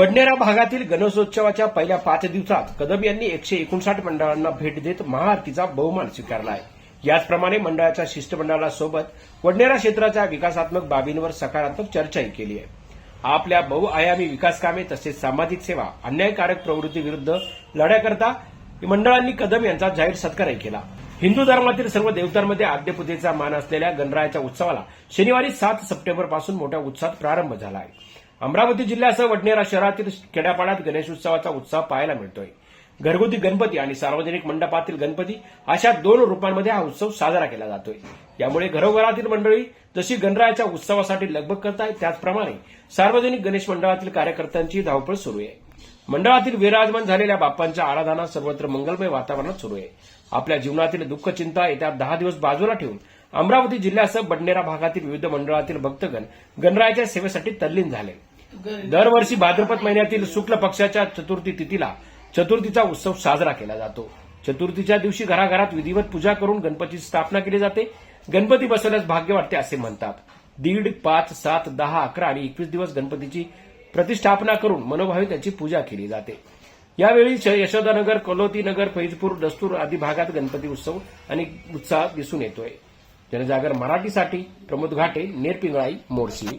बडनेरा भागातील गणेशोत्सवाच्या पहिल्या पाच दिवसात कदम यांनी एकशे एकोणसाठ मंडळांना भेट देत महाआरतीचा बहुमान स्वीकारला आहे. याचप्रमाणे मंडळाच्या शिष्टमंडळासोबत वडनेरा क्षेत्राच्या विकासात्मक बाबींवर सकारात्मक चर्चाही केली आहे. आपल्या बहुआयामी विकासकामे तसेच सामाजिक सेवा अन्यायकारक प्रवृत्तीविरुद्ध लढ्याकरता मंडळांनी कदम यांचा जाहीर सत्कारही केला. हिंदू धर्मातील सर्व देवतांमध्ये आद्यपूजेचा मान असलेल्या गणरायाच्या उत्सवाला शनिवारी सात सप्टेंबरपासून मोठ्या उत्साहात प्रारंभ झाला आहे. अमरावती जिल्ह्यासह वडनेरा शहरातील खेड्यापाड्यात गणेशोत्सवाचा उत्साह पाहायला मिळतोय. घरगुती गणपती आणि सार्वजनिक मंडपातील गणपती अशा दोन रूपांमध्ये हा उत्सव साजरा केला जातोय. यामुळे घरोघरातील मंडळी जशी गणरायाच्या उत्सवासाठी लगबग आहेत त्याचप्रमाणे सार्वजनिक गणेश मंडळातील कार्यकर्त्यांची धावपळ सुरू आहे. मंडळातील विराजमान झालेल्या बाप्पांच्या आराधना सर्वत्र मंगलमय वातावरणात सुरू आहे. आपल्या जीवनातील दुःख चिंता येत्या दहा दिवस बाजूला ठेवून अमरावती जिल्ह्यासह बडनेरा भागातील विविध मंडळातील भक्तगण गणरायाच्या सेवेसाठी तल्लीन झाले. दरवर्षी भाद्रपद महिन्यातील शुक्ल पक्षाच्या चतुर्थी तिथीला चतुर्थीचा उत्सव साजरा केला जातो. चतुर्थीच्या दिवशी घराघरात विधिवत पूजा करून गणपतीची स्थापना केली जाते. गणपती बसवल्यास भाग्य वाटते असे म्हणतात. दीड पाच सात दहा अकरा आणि एकवीस दिवस गणपतीची प्रतिष्ठापना करून मनोभावे त्याची पूजा केली जाते. यावेळी यशोदानगर कलोतीनगर फैजपूर दस्तूर आदी भागात गणपती उत्सव आणि उत्साह दिसून येतोय. जनजागर मराठीसाठी प्रमोद घाटे नेरपिंगळाई मोर्शी.